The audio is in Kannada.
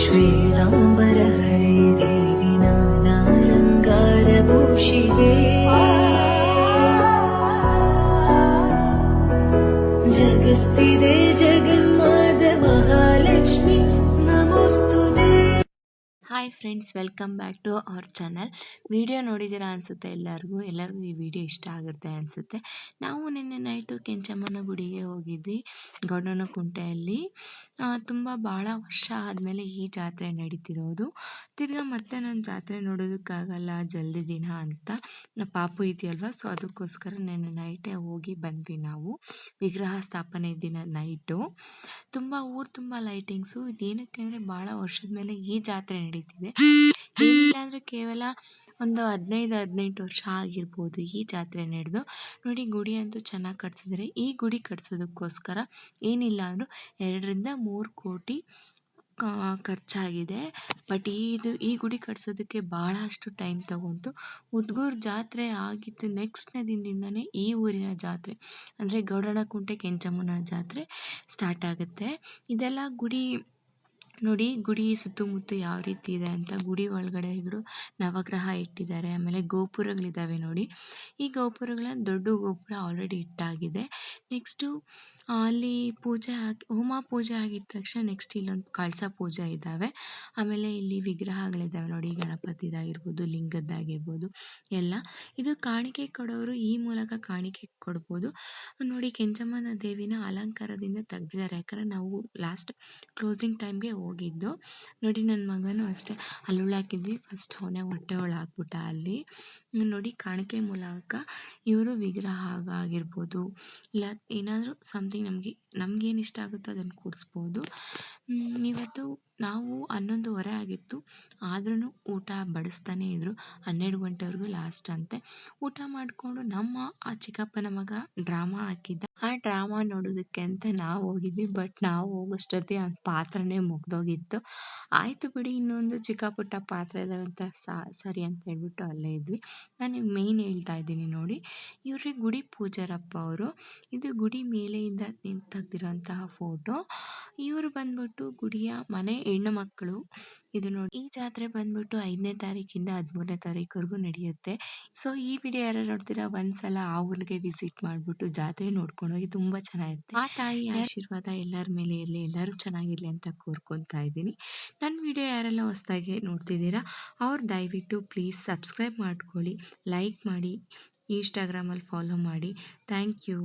श्रीताम्बर हरे देवि नानालङ्कारभूषि दे जगस्ति देज hi friends welcome back to our channel video ನೋಡಿದ್ದೀರಾ ಅನಿಸುತ್ತೆ ಎಲ್ಲರಿಗೂ? ಎಲ್ಲರಿಗೂ ಈ ವಿಡಿಯೋ ಇಷ್ಟ ಆಗುತ್ತೆ ಅನಿಸುತ್ತೆ. ನಾವು ನಿನ್ನೆ ನೈಟು ಕೆಂಚಮ್ಮನ ಗುಡಿಗೆ ಹೋಗಿದ್ವಿ ಗೌಡನ ಕುಂಟೆಯಲ್ಲಿ ತುಂಬ ಭಾಳ ವರ್ಷ ಆದಮೇಲೆ ಈ ಜಾತ್ರೆ ನಡೀತಿರೋದು. ತಿರ್ಗಾ ಮತ್ತೆ ನಾನು ಜಾತ್ರೆ ನೋಡೋದಕ್ಕಾಗಲ್ಲ, ಜಲ್ದಿ ದಿನ ಅಂತ. ಪಾಪು ಇದೆಯಲ್ವ ಸೊ ಅದಕ್ಕೋಸ್ಕರ ನಿನ್ನೆ ನೈಟೇ ಹೋಗಿ ಬಂದ್ವಿ ನಾವು. ವಿಗ್ರಹ ಸ್ಥಾಪನೆ ದಿನ ನೈಟು ತುಂಬ ಊರು ತುಂಬ ಲೈಟಿಂಗ್ಸು ಇದೇನಕ್ಕೆ ಅಂದರೆ ಭಾಳ ವರ್ಷದ ಮೇಲೆ ಈ ಜಾತ್ರೆ ನಡೀತಿದೆ. ಏನಿಲ್ಲ ಅಂದರೆ ಕೇವಲ ಒಂದು ಹದಿನೈದು, ಹದಿನೆಂಟು ವರ್ಷ ಆಗಿರ್ಬೋದು ಈ ಜಾತ್ರೆ ನಡೆದು. ನೋಡಿ ಗುಡಿ ಅಂತೂ ಚೆನ್ನಾಗಿ ಕಟ್ಸಿದ್ರೆ. ಈ ಗುಡಿ ಕಟ್ಸೋದಕ್ಕೋಸ್ಕರ ಏನಿಲ್ಲ ಅಂದರೂ ಎರಡರಿಂದ ಮೂರು ಕೋಟಿ ಖರ್ಚಾಗಿದೆ. ಬಟ್ ಇದು, ಈ ಗುಡಿ ಕಟ್ಸೋದಕ್ಕೆ ಭಾಳಷ್ಟು ಟೈಮ್ ತಗೊಂಡು ಉದ್ಗೂರು ಜಾತ್ರೆ ಆಗಿದ್ದು ನೆಕ್ಸ್ಟ್ನೇ ದಿನದಿಂದನೇ ಈ ಊರಿನ ಜಾತ್ರೆ, ಅಂದರೆ ಗೌಡನಕುಂಟೆ ಕೆಂಚಮ್ಮನ ಜಾತ್ರೆ ಸ್ಟಾರ್ಟ್ ಆಗುತ್ತೆ. ಇದೆಲ್ಲ ಗುಡಿ ನೋಡಿ ಗುಡಿ ಸುತ್ತಮುತ್ತ ಯಾವ ರೀತಿ ಇದೆ ಅಂತ ಗುಡಿ ಒಳಗಡೆ ಇದ್ರು ನವಗ್ರಹ ಇಟ್ಟಿದ್ದಾರೆ. ಆಮೇಲೆ ಗೋಪುರಗಳಿದ್ದಾವೆ ನೋಡಿ. ಈ ಗೋಪುರಗಳ ದೊಡ್ಡ ಗೋಪುರ ಆಲ್ರೆಡಿ ಇಟ್ಟಾಗಿದೆ. ನೆಕ್ಸ್ಟು ಅಲ್ಲಿ ಪೂಜೆ ಹಾಕಿ ಹೋಮ ಪೂಜೆ ಆಗಿದ ತಕ್ಷಣ ನೆಕ್ಸ್ಟ್ ಇಲ್ಲೊಂದು ಕಳಸ ಪೂಜೆ ಇದ್ದಾವೆ ಆಮೇಲೆ ಇಲ್ಲಿ ವಿಗ್ರಹಗಳಿದ್ದಾವೆ ನೋಡಿ, ಗಣಪತಿದಾಗಿರ್ಬೋದು, ಲಿಂಗದ್ದಾಗಿರ್ಬೋದು, ಎಲ್ಲ. ಇದು ಕಾಣಿಕೆ ಕೊಡೋರು ಈ ಮೂಲಕ ಕಾಣಿಕೆ ಕೊಡ್ಬೋದು. ನೋಡಿ, ಕೆಂಚಮ್ಮನ ದೇವಿನ ಅಲಂಕಾರದಿಂದ ತೆಗ್ದಿದ್ದಾರೆ ಯಾಕಂದರೆ ನಾವು ಲಾಸ್ಟ್ ಕ್ಲೋಸಿಂಗ್ ಟೈಮ್ಗೆ ಹೋಗಿದ್ದು. ನೋಡಿ ನನ್ನ ಮಗನೂ ಅಷ್ಟೇ ಅಲ್ಲುಳ್ಳು ಹಾಕಿದ್ವಿ. ಫಸ್ಟ್ ಅವನೇ ಹೊಟ್ಟೆ ಒಳ ಹಾಕ್ಬಿಟ್ಟ ಅಲ್ಲಿ. ನೋಡಿ, ಕಾಣಿಕೆ ಮೂಲಕ ಇವರು ವಿಗ್ರಹ ಆಗ- ಆಗಿರ್ಬೋದು. ಇಲ್ಲ, ಏನಾದರೂ ಸಮಥಿಂಗ್ ನಮಗೆ, ನಮ್ಗೇನು ಇಷ್ಟ ಆಗುತ್ತೋ ಅದನ್ನು ಕೂಡಿಸ್ಬೋದು. ಇವತ್ತು ನಾವು ಹನ್ನೊಂದುವರೆ ಆಗಿತ್ತು. ಆದ್ರೂ ಊಟ ಬಡಿಸ್ತಾನೆ ಇದ್ರು. ಹನ್ನೆರಡು ಗಂಟೆವರೆಗೂ ಲಾಸ್ಟ್ ಅಂತೆ. ಊಟ ಮಾಡಿಕೊಂಡು ನಮ್ಮ ಆ ಚಿಕ್ಕಪ್ಪನ ಮಗ ಡ್ರಾಮಾ ಹಾಕಿದ್ದ. ಆ ಡ್ರಾಮಾ ನೋಡೋದಕ್ಕೆ ಅಂತ ನಾವು ಹೋಗಿದ್ವಿ, ಬಟ್ ನಾವು ಹೋಗೋಷ್ಟೊತ್ತಿಗೆ ಆ ಪಾತ್ರನೇ ಮುಗ್ದೋಗಿತ್ತು. ಆಯಿತು ಬಿಡಿ, ಇನ್ನೊಂದು ಚಿಕ್ಕ ಪುಟ್ಟ ಪಾತ್ರ ಸಾ, ಸರಿ ಅಂತ ಹೇಳ್ಬಿಟ್ಟು ಅಲ್ಲೇ ಇದ್ವಿ. ನಾನು ಮೇಯ್ನ್ ಹೇಳ್ತಾ ಇದ್ದೀನಿ ನೋಡಿ. ಇವ್ರಿಗೆ ಗುಡಿ ಪೂಜಾರಪ್ಪ ಅವರು. ಇದು ಗುಡಿ ಮೇಲೆಯಿಂದ ತೆಗ್ದಿರೋಂತಹ ಫೋಟೋ ಇವರು ಬಂದ್ಬಿಟ್ಟು ಗುಡಿಯ ಮನೆ ಹೆಣ್ಣು ಮಕ್ಕಳು. ಇದು ನೋಡಿ ಈ ಜಾತ್ರೆ ಬಂದ್ಬಿಟ್ಟು ಐದನೇ ತಾರೀಕಿಂದ ಹದಿಮೂರನೇ ತಾರೀಕುವರೆಗೂ ನಡೆಯುತ್ತೆ. ಸೊ ಈ ವಿಡಿಯೋ ಯಾರು ನೋಡ್ತೀರಾ? ಒಂದ್ಸಲ ಆ ಊರಿಗೆ ವಿಸಿಟ್ ಮಾಡಿಬಿಟ್ಟು ಜಾತ್ರೆ ನೋಡ್ಕೊಂಡು ಹೋಗಿ ತುಂಬ ಚೆನ್ನಾಗಿರುತ್ತೆ. ಆ ತಾಯಿ ಆಶೀರ್ವಾದ ಎಲ್ಲರ ಮೇಲೆ ಇರಲಿ ಎಲ್ಲರೂ ಚೆನ್ನಾಗಿರ್ಲಿ ಅಂತ ಕೋರ್ಕೊತಾ ಇದ್ದೀನಿ. ನನ್ನ ವಿಡಿಯೋ ಯಾರೆಲ್ಲ ಹೊಸದಾಗಿ ನೋಡ್ತಿದ್ದೀರಾ ಅವ್ರು ದಯವಿಟ್ಟು ಪ್ಲೀಸ್ ಸಬ್ಸ್ಕ್ರೈಬ್ ಮಾಡ್ಕೊಳ್ಳಿ ಲೈಕ್ ಮಾಡಿ ಇನ್ಸ್ಟಾಗ್ರಾಮಲ್ಲಿ ಫಾಲೋ ಮಾಡಿ. Thank you